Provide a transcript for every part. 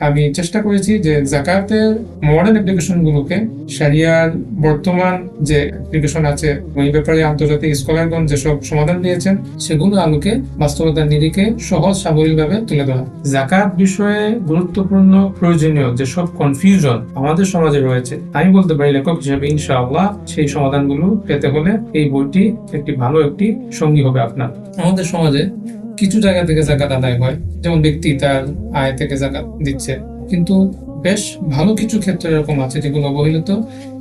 আমি চেষ্টা করেছি যে জাকাতের মডার্ন অ্যাপ্লিকেশন গুলোকে সারিয়ার বর্তমান যে অ্যাপ্লিকেশন আছে ওই ব্যাপারে আন্তর্জাতিক স্কলারগণ যেসব সমাধান দিয়েছেন সেগুলো আলোকে বাস্তবতার নিরিখে সহজ সাবলীলভাবে তুলে ধরা। জাকাত বিষয়ে গুরুত্বপূর্ণ প্রয়োজনীয় যেসব কনফিউশন আমাদের সমাজে রয়েছে আমি বলতে পারি লেখক হিসেবে ইনশাআল্লাহ সেই সমাধানগুলো পেতে হলে এই বইটি একটি ভালো একটি সঙ্গী হবে আপনার। আমাদের সমাজে কিছু জায়গা থেকে জাকাত আদায় হয়। যেমন ব্যক্তি তার আয় থেকে জাকাত দিচ্ছে। কিন্তু বেশ ভালো কিছু ক্ষেত্রে এরকম আছে যেগুলো অবহেলিত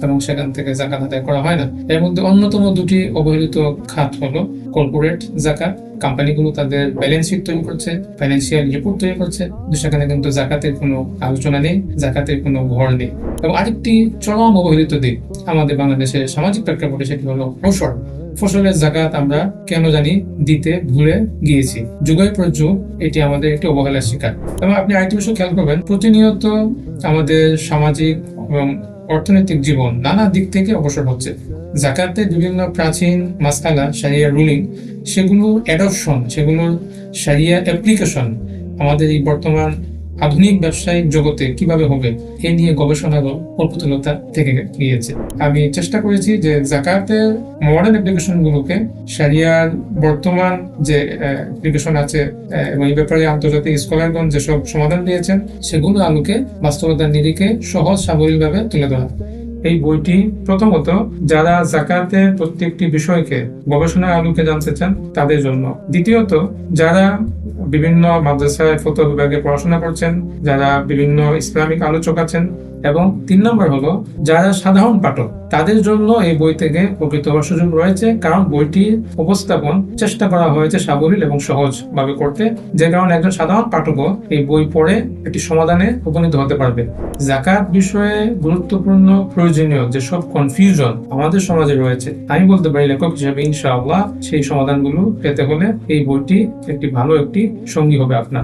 এবং সেখান থেকে জাকাত আদায় করা হয় না। এর মধ্যে অন্যতম দুটি অবহেলিত খাত হলো কর্পোরেট জাকাত। কোম্পানিগুলো তাদের ব্যালেন্স শিট তৈরি করছে ফাইন্যান্সিয়াল রিপোর্ট তৈরি করছে। সেখানে কিন্তু জাকাতের কোনো আলোচনা নেই, জাকাতের কোনো ঘর নেই। এবং আরেকটি চরম অবহেলিত দিক আমাদের বাংলাদেশের সামাজিক প্রেক্ষাপটে সেটি হলো ফসল ফসলের জাকাত আমরা কেন জানি দিতে ভুলে গিয়েছি। যুগের পর যুগ এটি আমাদের একটি অবহেলার শিকার। এবং আপনি আরেকটি বিষয় খেয়াল করবেন, প্রতিনিয়ত আমাদের সামাজিক এবং অর্থনৈতিক জীবন নানা দিক থেকে অবসর হচ্ছে। জাকাতের বিভিন্ন প্রাচীন মাসকালা সারিয়া রুলিং সেগুলোর অ্যাডপশন সেগুলোর সারিয়া অ্যাপ্লিকেশন আমাদের এই বর্তমান আধুনিক ব্যবসায়িক জগতে কীভাবে হবে, এ নিয়ে গবেষণারও অল্পতুলতা থেকে গিয়েছে। আমি চেষ্টা করেছি যে জাকাতের মডার্ন অ্যাপ্লিকেশন গুলোকে সারিয়ার বর্তমান যে অ্যাপ্লিকেশন আছে এবং এই ব্যাপারে আন্তর্জাতিক স্কলারগণ যেসব সমাধান দিয়েছেন, সেগুলো আলোকে বাস্তবতার নিরিখে সহজ সাবলীলভাবে তুলে ধরা। এই বইটি প্রথমত যারা জাকাতের প্রত্যেকটি বিষয়কে গবেষণার আলোকে জানতে চান, তাদের জন্য। দ্বিতীয়ত, যারা বিভিন্ন মাদ্রাসায় ফটো বিভাগে পড়াশোনা করছেন, যারা বিভিন্ন ইসলামিক আলোচক আছেন এবং তিন নম্বর হলো যারা সাধারণ পাঠক, তাদের জন্য এই বই থেকে প্রকৃত হওয়ার সুযোগ রয়েছে। কারণ বইটি উপস্থাপন চেষ্টা করা হয়েছে সাবলীল এবং সহজ ভাবে করতে, যে কারণে একজন সাধারণ পাঠকও এই বই পড়ে একটি সমাধানে উপনীত হতে পারবে। জাকাত বিষয়ে গুরুত্বপূর্ণ প্রয়োজনীয় যেসব কনফিউশন আমাদের সমাজে রয়েছে, আমি বলতে পারি লেখক হিসেবে ইনশাআল্লাহ সেই সমাধানগুলো পেতে হলে এই বইটি একটি ভালো একটি সঙ্গী হবে আপনার।